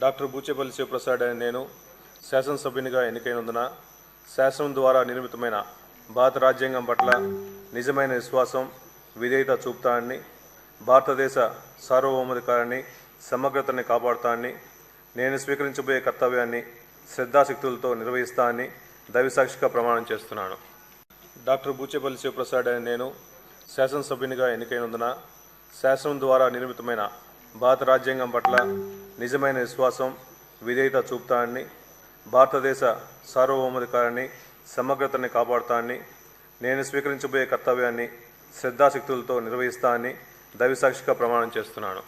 Doctor Boochepalli Sivaprasad అనే నేను శాసనసభ్యునిగా ఎన్నికైనందున శాసనం ద్వారా నిర్మితమైన భారత రాజ్యాంగం పట్ల నిజమైన విశ్వాసం విధేయత చూపుతానని భారతదేశ సార్వభౌమాధికారాన్ని సమగ్రతని కాపాడుతానని నేను స్వీకరించబోయే కర్తవ్యాన్ని శ్రద్ధాశక్తులతో నిర్వహిస్తానని దవిసాక్షిగా ప్రమాణం చేస్తున్నాను. డాక్టర్ బూచేపల్లి శివప్రసాద్ అనే నేను శాసనసభ్యునిగా ఎన్నికైనందున శాసనం ద్వారా నిర్మితమైన భారత రాజ్యాంగం పట్ల నిజమైన విశ్వాసం విధేయత చూపుతానని భారతదేశ సార్వభౌమాధికారాన్ని సమగ్రతని కాపాడుతానని నేను స్వీకరించబోయే కర్తవ్యాన్ని శ్రద్ధాశక్తులతో నిర్వహిస్తానని దైవసాక్షిగా ప్రమాణం చేస్తున్నాను.